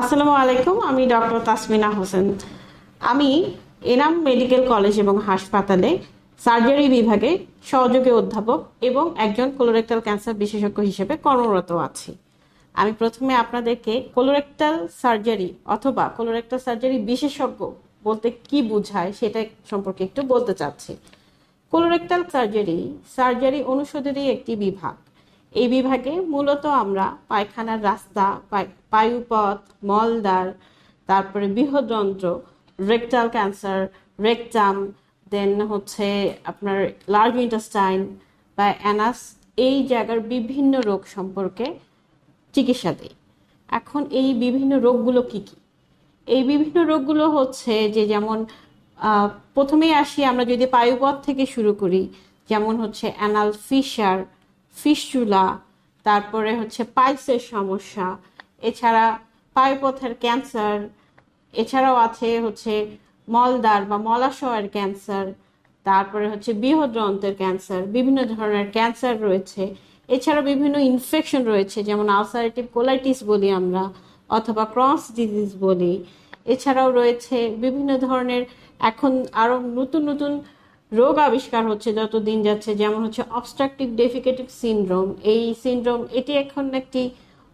আসসালামু আলাইকুম, আমি ডক্টর তাসমিনা হোসেন। আমি এনাম মেডিকেল কলেজ এবং হাসপাতালে সার্জারি বিভাগে সহযোগী অধ্যাপক এবং একজন কোলোরেক্টাল ক্যান্সার বিশেষজ্ঞ হিসেবে কর্মরত আছি। আমি প্রথমে আপনাদেরকে কোলোরেক্টাল সার্জারি অথবা কোলোরেক্টাল সার্জারি বিশেষজ্ঞ বলতে কি বোঝায় সেটা সম্পর্কে একটু বলতে চাচ্ছি। কোলোরেক্টাল সার্জারি সার্জারি অনুষদেরই একটি বিভাগ। এই বিভাগে মূলত আমরা পায়খানার রাস্তা, পায়- পায়ুপথ, মলদ্বার, তারপরে বৃহদন্ত্র রেকটাল ক্যান্সার রেকটাম দেন হচ্ছে আপনার লার্জ ইন্টাস্টাইন বা অ্যানাস এই জায়গার বিভিন্ন রোগ সম্পর্কে চিকিৎসা দেয় এখন এই বিভিন্ন রোগগুলো কি কি? এই বিভিন্ন রোগগুলো হচ্ছে যে যেমন প্রথমেই আসি আমরা যদি পায়ুপথ থেকে শুরু করি, যেমন হচ্ছে অ্যানাল ফিশার ফিস্চুলা তারপরে হচ্ছে পাইলসের সমস্যা, এছাড়া পায়ুপথের ক্যান্সার, এছাড়াও আছে হচ্ছে মলদার বা মলাশয়ের ক্যান্সার, তারপরে হচ্ছে বৃহদ্রন্তের ক্যান্সার, বিভিন্ন ধরনের ক্যান্সার রয়েছে। এছাড়া বিভিন্ন ইনফেকশন রয়েছে, যেমন আলসারেটিভ কোলাইটিস বলি আমরা, অথবা ক্রস ডিজিজ বলি। এছাড়াও রয়েছে বিভিন্ন ধরনের, এখন আরও নতুন নতুন রোগ আবিষ্কার হচ্ছে যত দিন যাচ্ছে, যেমন হচ্ছে অবস্ট্রাকটিভ ডেফিকেটিভ সিনড্রোম এই সিনড্রোম এটি এখন একটি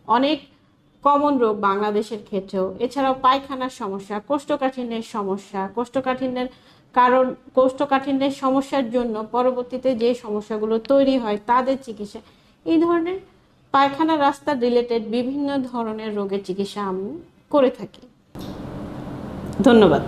অনেক কমন রোগ বাংলাদেশের ক্ষেত্রেও। এছাড়াও পায়খানার সমস্যা, কোষ্ঠকাঠিন্যের সমস্যা। কোষ্ঠকাঠিন্যের কারণ, কোষ্ঠকাঠিন্যের সমস্যার জন্য পরবর্তীতে যে সমস্যাগুলো তৈরি হয়, তাদের চিকিৎসা। এই ধরনের পায়খানা রাস্তা রিলেটেড বিভিন্ন ধরনের রোগের চিকিৎসা আমি করে থাকি। ধন্যবাদ।